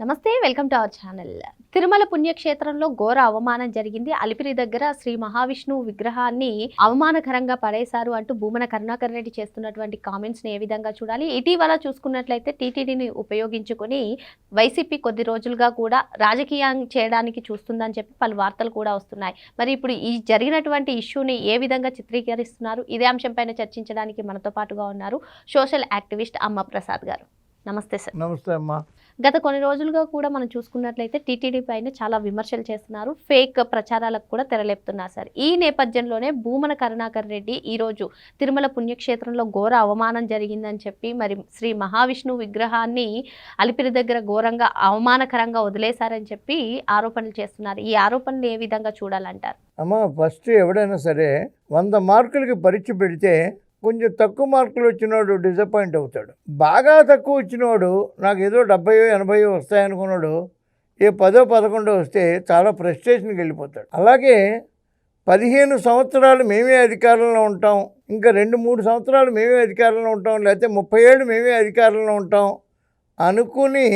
నమస్తే welcome to our channel. Tirumala పుణ్యక్షేత్రంలో ఘోర అవమానం జరిగింది. అలిపిరి దగ్గర శ్రీ మహావిష్ణు విగ్రహాన్ని అవమానకరంగా పడేశారు అంటూ భూమన కరుణాకర్ రెడ్డి చేస్తున్నటువంటి కామెంట్స్ని ఏ విధంగా చూడాలి? ఇటీవల చూసుకున్నట్లయితే టీటీడీని ఉపయోగించుకొని వైసీపీ కొద్ది రోజులుగా కూడా రాజకీయం చేయడానికి చూస్తుందని చెప్పి పలు వార్తలు కూడా వస్తున్నాయి. మరి ఇప్పుడు ఈ జరిగినటువంటి ఇష్యూని ఏ విధంగా చిత్రీకరిస్తున్నారు? ఇదే అంశంపైన చర్చించడానికి మనతో పాటుగా ఉన్నారు సోషల్ యాక్టివిస్ట్ అమ్మ ప్రసాద్ గారు. నమస్తే సార్ నమస్తే అమ్మా. గత కొన్ని రోజులుగా కూడా మనం చూసుకున్నట్లయితే టీటీడీ పైన చాలా విమర్శలు చేస్తున్నారు. ఫేక్ ప్రచారాలకు కూడా తెరలేపుతున్నారు సార్ ఈ నేపథ్యంలోనే భూమన కరుణాకర్ రెడ్డి ఈ రోజు తిరుమల పుణ్యక్షేత్రంలో ఘోర అవమానం జరిగిందని చెప్పి మరి శ్రీ మహావిష్ణు విగ్రహాన్ని అలిపిరి దగ్గర ఘోరంగా అవమానకరంగా వదిలేశారని చెప్పి ఆరోపణలు చేస్తున్నారు. ఈ ఆరోపణలు ఏ విధంగా చూడాలంటారు? అమ్మ ఫస్ట్ ఎవడైనా సరే వంద మార్కులకి పరీక్ష పెడితే కొంచెం తక్కువ మార్కులు వచ్చినోడు డిసప్పాయింట్ అవుతాడు. బాగా తక్కువ వచ్చినోడు నాకు ఏదో డెబ్బయో ఎనభైయో వస్తాయనుకున్నాడు. ఏ పదో పదకొండో వస్తే చాలా ఫ్రస్ట్రేషన్కి వెళ్ళిపోతాడు. అలాగే పదిహేను సంవత్సరాలు మేమే అధికారంలో ఉంటాం. ఇంకా రెండు మూడు సంవత్సరాలు మేమే అధికారంలో ఉంటాం. లేకపోతే ముప్పై ఏళ్ళు మేమే అధికారంలో ఉంటాం అనుకుని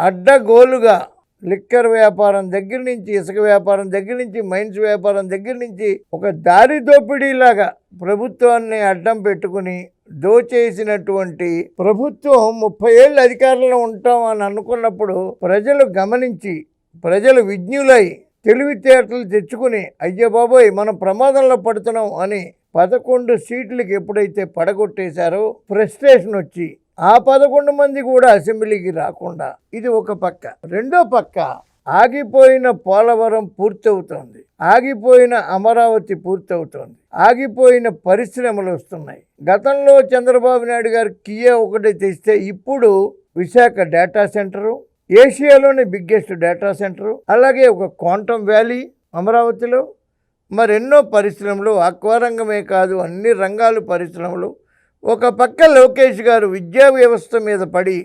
అడ్డగోలుగా లిక్కర్ వ్యాపారం దగ్గర నుంచి ఇసుక వ్యాపారం దగ్గర నుంచి మైన్స్ వ్యాపారం దగ్గర నుంచి ఒక దారి దోపిడీలాగా ప్రభుత్వాన్ని అడ్డం పెట్టుకుని దోచేసినటువంటి ప్రభుత్వం ముప్పై ఏళ్ళు అధికారంలో ఉంటాం అని అనుకున్నప్పుడు ప్రజలు గమనించి ప్రజలు విజ్ఞులై తెలివితేటలు తెచ్చుకుని అయ్యో బాబోయ్ మనం ప్రమాదంలో పడుతున్నాం అని పదకొండు సీట్లకి ఎప్పుడైతే పడగొట్టేశారో ఫ్రస్ట్రేషన్ వచ్చి ఆ పదకొండు మంది కూడా అసెంబ్లీకి రాకుండా ఇది ఒక పక్క. రెండో పక్క ఆగిపోయిన పోలవరం పూర్తవుతోంది. ఆగిపోయిన అమరావతి పూర్తవుతోంది. ఆగిపోయిన పరిశ్రమలు వస్తున్నాయి. గతంలో చంద్రబాబు నాయుడు గారు కియా ఒకటి తెస్తే ఇప్పుడు విశాఖ డేటా సెంటరు ఏషియాలోనే బిగ్గెస్ట్ డేటా సెంటరు అలాగే ఒక క్వాంటమ్ వ్యాలీ అమరావతిలో మరెన్నో పరిశ్రమలు అక్వారంగమే కాదు అన్ని రంగాలు పరిశ్రమలు ఒక పక్క లోకేష్ గారు విద్యా వ్యవస్థ మీద పడి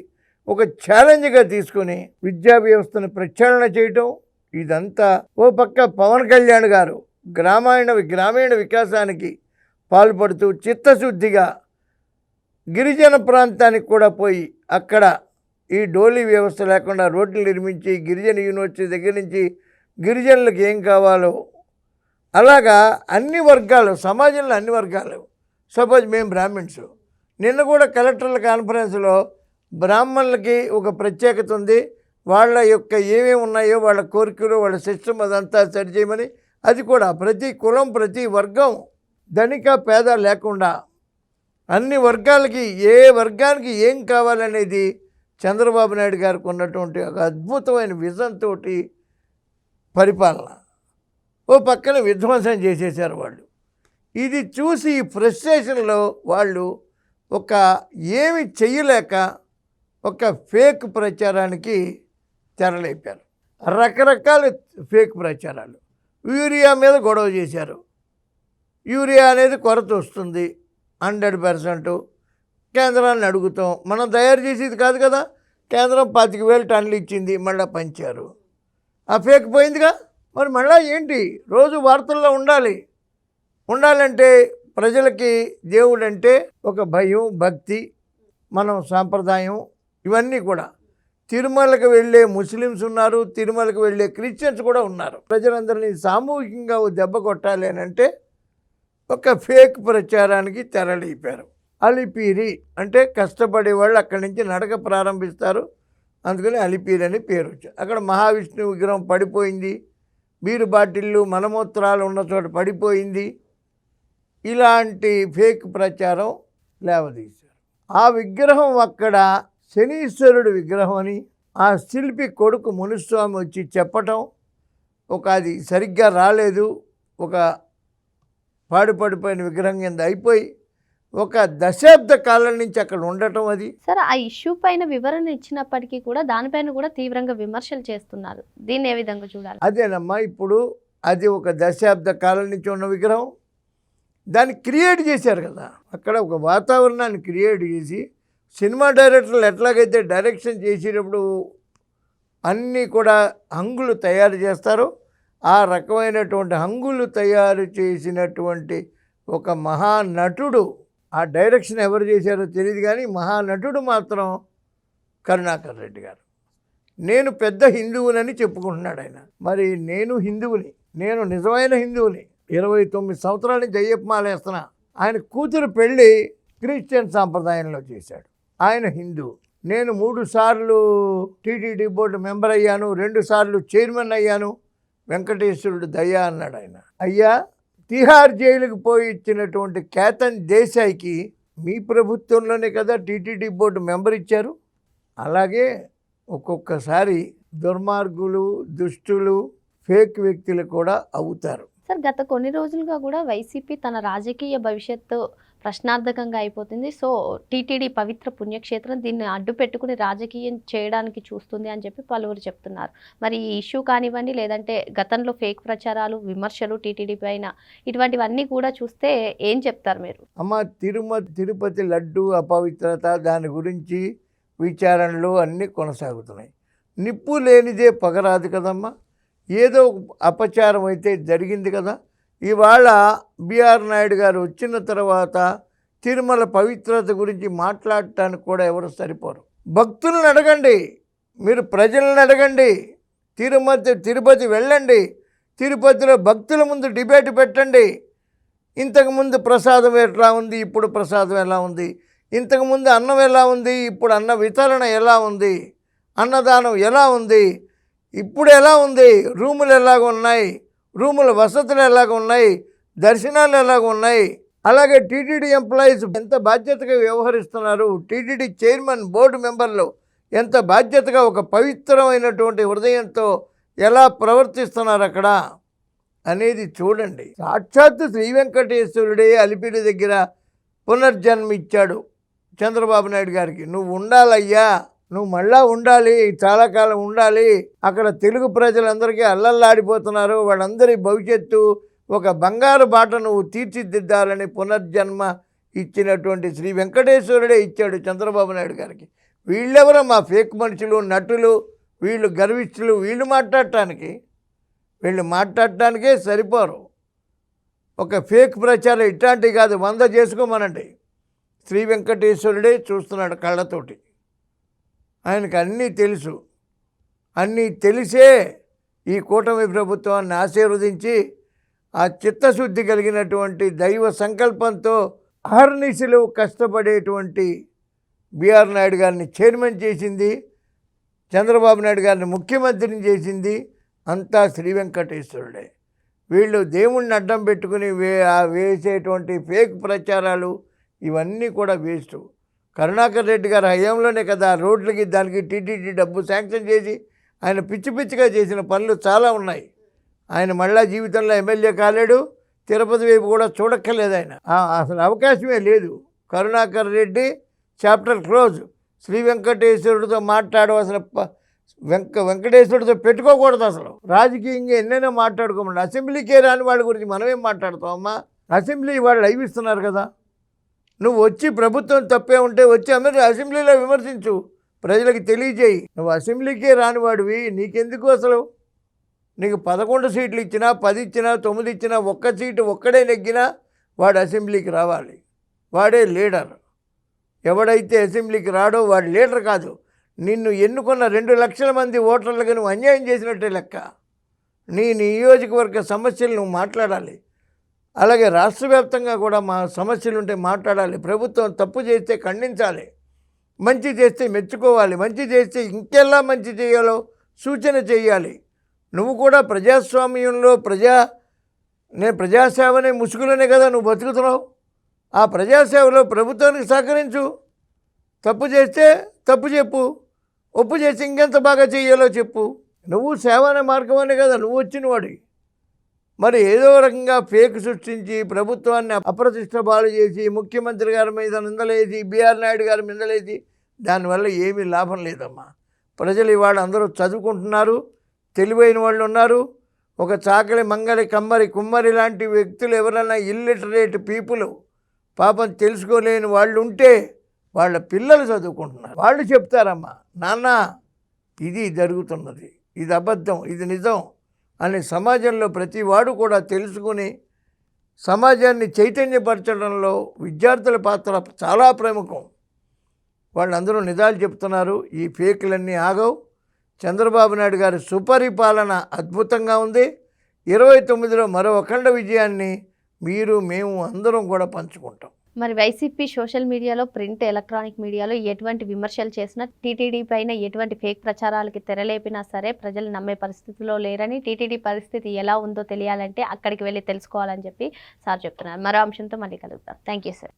ఒక ఛాలెంజ్గా తీసుకుని విద్యా వ్యవస్థను ప్రక్షాళన చేయటం ఇదంతా ఓ పక్క పవన్ కళ్యాణ్ గారు గ్రామాయణ గ్రామీణ వికాసానికి పాల్పడుతూ చిత్తశుద్ధిగా గిరిజన ప్రాంతానికి కూడా పోయి అక్కడ ఈ డోలీ వ్యవస్థ లేకుండా రోడ్లు నిర్మించి గిరిజన యూనివర్సిటీ దగ్గర నుంచి గిరిజనులకు ఏం కావాలో అలాగా అన్ని వర్గాలు సమాజంలో అన్ని వర్గాలు సపోజ్ మేము బ్రాహ్మిన్స్. నిన్న కూడా కలెక్టర్ల కాన్ఫరెన్స్లో బ్రాహ్మణులకి ఒక ప్రత్యేకత ఉంది. వాళ్ళ యొక్క ఏమేమి ఉన్నాయో వాళ్ళ కోరికలు వాళ్ళ సిస్టమ్ అదంతా సరి చేయమని. అది కూడా ప్రతి కులం ప్రతి వర్గం ధనిక పేద లేకుండా అన్ని వర్గాలకి ఏ వర్గానికి ఏం కావాలనేది చంద్రబాబు నాయుడు గారికి ఉన్నటువంటి ఒక అద్భుతమైన విజన్ తోటి పరిపాలన. ఓ పక్కన విధ్వంసం చేసేసారు వాళ్ళు. ఇది చూసి ఈ ఫ్రస్ట్రేషన్లో వాళ్ళు ఒక ఏమి చెయ్యలేక ఒక ఫేక్ ప్రచారానికి తెరలేపారు. రకరకాల ఫేక్ ప్రచారాలు. యూరియా మీద గొడవ చేశారు. యూరియా అనేది కొరత వస్తుంది హండ్రెడ్ పర్సెంట్. కేంద్రాన్ని అడుగుతాం. మనం తయారు చేసేది కాదు కదా. కేంద్రం పాతిక వేలు టన్నులు ఇచ్చింది మళ్ళీ పంచారు. ఆ ఫేక్ పోయిందిగా? మరి మళ్ళీ ఏంటి? రోజు వార్తల్లో ఉండాలి. ఉండాలంటే ప్రజలకి దేవుడు అంటే ఒక భయం భక్తి మనం సాంప్రదాయం ఇవన్నీ కూడా. తిరుమలకు వెళ్ళే ముస్లిమ్స్ ఉన్నారు తిరుమలకు వెళ్ళే క్రిస్టియన్స్ కూడా ఉన్నారు. ప్రజలందరినీ సామూహికంగా దెబ్బ కొట్టాలి అని అంటే ఒక ఫేక్ ప్రచారానికి తెరలిపారు. అలిపిరి అంటే కష్టపడే వాళ్ళు అక్కడి నుంచి నడక ప్రారంభిస్తారు. అందుకని అలిపీరి అని పేరు వచ్చింది అక్కడ మహావిష్ణు విగ్రహం పడిపోయింది. బీరు బాటిళ్ళు మలమూత్రాలు ఉన్న చోట పడిపోయింది. ఇలాంటి ఫేక్ ప్రచారం లేవదీశారు. ఆ విగ్రహం అక్కడ శనీశ్వరుడు విగ్రహం అని ఆ శిల్పి కొడుకు మునుస్వామి వచ్చి చెప్పటం ఒక అది సరిగ్గా రాలేదు. ఒక పాడుపడిపోయిన విగ్రహం కింద అయిపోయి ఒక దశాబ్ద కాలం నుంచి అక్కడ ఉండటం అది. సార్ ఆ ఇష్యూ పైన వివరణ ఇచ్చినప్పటికీ కూడా దానిపైన కూడా తీవ్రంగా విమర్శలు చేస్తున్నారు. దీన్ని ఏ విధంగా చూడాలి? అదేనమ్మా ఇప్పుడు అది ఒక దశాబ్ద కాలం నుంచి ఉన్న విగ్రహం. దాన్ని క్రియేట్ చేశారు కదా. అక్కడ ఒక వాతావరణాన్ని క్రియేట్ చేసి సినిమా డైరెక్టర్లు ఎట్లాగైతే డైరెక్షన్ చేసేటప్పుడు అన్నీ కూడా హంగులు తయారు చేస్తారో ఆ రకమైనటువంటి హంగులు తయారు చేసినటువంటి ఒక మహానటుడు ఆ డైరెక్షన్ ఎవరు చేశారో తెలియదు కానీ మహానటుడు మాత్రం కరుణాకర్ రెడ్డి గారు. నేను పెద్ద హిందువునని చెప్పుకుంటున్నాడు ఆయన. మరి నేను హిందువుని నేను నిజమైన హిందువుని ఇరవై తొమ్మిది సంవత్సరాల నుంచి అయ్యప్ప వేస్తున్నా. ఆయన కూతురు పెళ్ళి క్రిస్టియన్ సాంప్రదాయంలో చేశాడు. ఆయన హిందూ. నేను మూడు సార్లు టీటీడీ బోర్డు మెంబర్ అయ్యాను రెండు సార్లు చైర్మన్ అయ్యాను. వెంకటేశ్వరుడు దయ్యా అన్నాడు ఆయన. అయ్యా తిహార్ జైలుకు పోయి ఇచ్చినటువంటి కేతన్ దేశాయికి మీ ప్రభుత్వంలోనే కదా టీటీడీ బోర్డు మెంబర్ ఇచ్చారు? అలాగే ఒక్కొక్కసారి దుర్మార్గులు దుష్టులు ఫేక్ వ్యక్తులు కూడా అవుతారు. సార్ గత కొన్ని రోజులుగా కూడా వైసీపీ తన రాజకీయ భవిష్యత్తు ప్రశ్నార్థకంగా అయిపోతుంది. సో టీటీడీ పవిత్ర పుణ్యక్షేత్రం దీన్ని అడ్డు పెట్టుకుని రాజకీయం చేయడానికి చూస్తుంది అని చెప్పి పలువురు చెప్తున్నారు. మరి ఈ ఇష్యూ కానివ్వండి లేదంటే గతంలో ఫేక్ ప్రచారాలు విమర్శలు టీటీడీ పైన ఇటువంటివన్నీ కూడా చూస్తే ఏం చెప్తారు మీరు? అమ్మ తిరుమ తిరుపతి లడ్డు అపవిత్రత దాని గురించి విచారణలు అన్నీ కొనసాగుతున్నాయి. నిప్పు లేనిదే పగరాదు కదమ్మా. ఏదో అపచారం అయితే జరిగింది కదా. ఇవాళ బీఆర్ నాయుడు గారు వచ్చిన తర్వాత తిరుమల పవిత్రత గురించి మాట్లాడటానికి కూడా ఎవరు సరిపోరు. భక్తులను అడగండి మీరు ప్రజలను అడగండి తిరుమతి తిరుపతి వెళ్ళండి తిరుపతిలో భక్తుల ముందు డిబేట్ పెట్టండి. ఇంతకుముందు ప్రసాదం ఎట్లా ఉంది ఇప్పుడు ప్రసాదం ఎలా ఉంది? ఇంతకుముందు అన్నం ఎలా ఉంది ఇప్పుడు అన్న వితరణ ఎలా ఉంది? అన్నదానం ఎలా ఉంది? ఇప్పుడు ఎలా ఉంది? రూములు ఎలాగ ఉన్నాయి? రూముల వసతులు ఎలాగ ఉన్నాయి? దర్శనాలు ఎలాగ ఉన్నాయి? అలాగే టీటీడీ ఎంప్లాయీస్ ఎంత బాధ్యతగా వ్యవహరిస్తున్నారు? టీటీడీ చైర్మన్ బోర్డు మెంబర్లు ఎంత బాధ్యతగా ఒక పవిత్రమైనటువంటి హృదయంతో ఎలా ప్రవర్తిస్తున్నారు అక్కడ? అనేది చూడండి. సాక్షాత్తు శ్రీ వెంకటేశ్వరుడే అలిపిరి దగ్గర పునర్జన్మ ఇచ్చాడు చంద్రబాబు నాయుడు గారికి. నువ్వు ఉండాలయ్యా. నువ్వు మళ్ళా ఉండాలి చాలా కాలం ఉండాలి. అక్కడ తెలుగు ప్రజలందరికీ అల్లల్లాడిపోతున్నారు. వాళ్ళందరి భవిష్యత్తు ఒక బంగారు బాట నువ్వు తీర్చిదిద్దాలని పునర్జన్మ ఇచ్చినటువంటి శ్రీ వెంకటేశ్వరుడే ఇచ్చాడు చంద్రబాబు నాయుడు గారికి. వీళ్ళెవరో మా ఫేక్ మనుషులు నటులు వీళ్ళు గర్విష్ఠులు వీళ్ళు మాట్లాడటానికి వీళ్ళు మాట్లాడటానికే సరిపోరు. ఒక ఫేక్ ప్రచారం ఇట్లాంటివి కాదు వంద చేసుకోమనండి. శ్రీ వెంకటేశ్వరుడే చూస్తున్నాడు కళ్ళతోటి. ఆయనకు అన్నీ తెలుసు. అన్నీ తెలిసే ఈ కూటమి ప్రభుత్వాన్ని ఆశీర్వదించి ఆ చిత్తశుద్ధి కలిగినటువంటి దైవ సంకల్పంతో అహర్నిశలు కష్టపడేటువంటి బీఆర్ నాయుడు గారిని చైర్మన్ చేసింది చంద్రబాబు నాయుడు గారిని ముఖ్యమంత్రిని చేసింది అంతా శ్రీ వెంకటేశ్వరుడే. వీళ్ళు దేవుణ్ణి అడ్డం పెట్టుకుని వే వేసేటువంటి ఫేక్ ప్రచారాలు ఇవన్నీ కూడా వేస్ట్. కరుణాకర్ రెడ్డి గారి హయాంలోనే కదా రోడ్లకి దానికి టీటీడీ డబ్బు శాంక్షన్ చేసి ఆయన పిచ్చి పిచ్చిగా చేసిన పనులు చాలా ఉన్నాయి. ఆయన మళ్ళా జీవితంలో ఎమ్మెల్యే కాలేడు తిరుపతి వైపు కూడా చూడక్కర్లేదు ఆయన. అసలు అవకాశమే లేదు. Karunakar Reddy chapter close. Shri వెంకటేశ్వరుడితో మాట్లాడవలసిన ప- వెంక వెంకటేశ్వరుడితో పెట్టుకోకూడదు అసలు. రాజకీయంగా ఎన్నైనా మాట్లాడుకోమండి అసెంబ్లీకే రాని వాళ్ళ గురించి మనమేం మాట్లాడతామమ్మా అసెంబ్లీ వాళ్ళు లైవ్ ఇస్తున్నారు కదా. నువ్వు వచ్చి ప్రభుత్వం తప్పే ఉంటే వచ్చి అందరూ అసెంబ్లీలో విమర్శించు. ప్రజలకు తెలియజేయి. నువ్వు అసెంబ్లీకే రానివాడివి. నీకెందుకు అసలు? నీకు పదకొండు సీట్లు ఇచ్చినా పది ఇచ్చినా తొమ్మిది ఇచ్చినా ఒక్క సీటు ఒక్కడే నెగ్గినా వాడు అసెంబ్లీకి రావాలి. వాడే లీడర్. ఎవడైతే అసెంబ్లీకి రాడో వాడు లీడర్ కాదు. నిన్ను ఎన్నుకున్న రెండు లక్షల మంది ఓటర్లకు నువ్వు అన్యాయం చేసినట్టే లెక్క. నీ నియోజకవర్గ సమస్యలు నువ్వు మాట్లాడాలి. అలాగే రాష్ట్ర వ్యాప్తంగా కూడా మా సమస్యలు ఉంటే మాట్లాడాలి. ప్రభుత్వం తప్పు చేస్తే ఖండించాలి. మంచి చేస్తే మెచ్చుకోవాలి. మంచి చేస్తే ఇంకెలా మంచి చేయాలో సూచన చేయాలి. నువ్వు కూడా ప్రజాస్వామ్యంలో ప్రజా నేను ప్రజాసేవనే ముసుగులోనే కదా నువ్వు బతుకుతున్నావు. ఆ ప్రజాసేవలో ప్రభుత్వానికి సహకరించు. తప్పు చేస్తే తప్పు చెప్పు. ఒప్పు చేసి ఇంకెంత బాగా చేయాలో చెప్పు. నువ్వు సేవ అనే మార్గం అనే కదా నువ్వు వచ్చిన వాడి మరి ఏదో రకంగా ఫేక్ సృష్టించి ప్రభుత్వాన్ని అప్రతిష్ట పాలు చేసి ముఖ్యమంత్రి గారి మీద నిందలేసి బీఆర్ నాయుడు గారి నిందలేసి దానివల్ల ఏమీ లాభం లేదమ్మా. ప్రజలు ఇవాళ అందరూ చదువుకుంటున్నారు తెలివైన వాళ్ళు ఉన్నారు. ఒక చాకలి మంగలి కమ్మరి కుమ్మరి లాంటి వ్యక్తులు ఎవరైనా ఇల్లిటరేట్ పీపుల్ పాపం తెలుసుకోలేని వాళ్ళు ఉంటే వాళ్ళ పిల్లలు చదువుకుంటున్నారు. వాళ్ళు చెప్తారమ్మా నాన్న ఇది జరుగుతున్నది ఇది అబద్ధం ఇది నిజం అని సమాజంలో ప్రతి వాడు కూడా తెలుసుకుని సమాజాన్ని చైతన్యపరచడంలో విద్యార్థుల పాత్ర చాలా ప్రముఖం. వాళ్ళందరూ నిజాలు చెప్తున్నారు ఈ ఫేకులన్నీ ఆగవు. చంద్రబాబు నాయుడు గారి సుపరిపాలన అద్భుతంగా ఉంది. ఇరవై తొమ్మిదిలో మరో అఖండ విజయాన్ని మీరు మేము అందరం కూడా పంచుకుంటాం. మరి వైసీపీ సోషల్ మీడియాలో ప్రింట్ ఎలక్ట్రానిక్ మీడియాలో ఎటువంటి విమర్శలు చేసినా టీటీడీ పైన ఎటువంటి ఫేక్ ప్రచారాలకి తెరలేపినా సరే ప్రజలు నమ్మే పరిస్థితిలో లేరని టీటీడీ పరిస్థితి ఎలా ఉందో తెలియాలంటే అక్కడికి వెళ్ళి తెలుసుకోవాలని చెప్పి సార్ చెప్తున్నారు. మరో అంశంతో మళ్ళీ కలుగుతాం థ్యాంక్ యూ సార్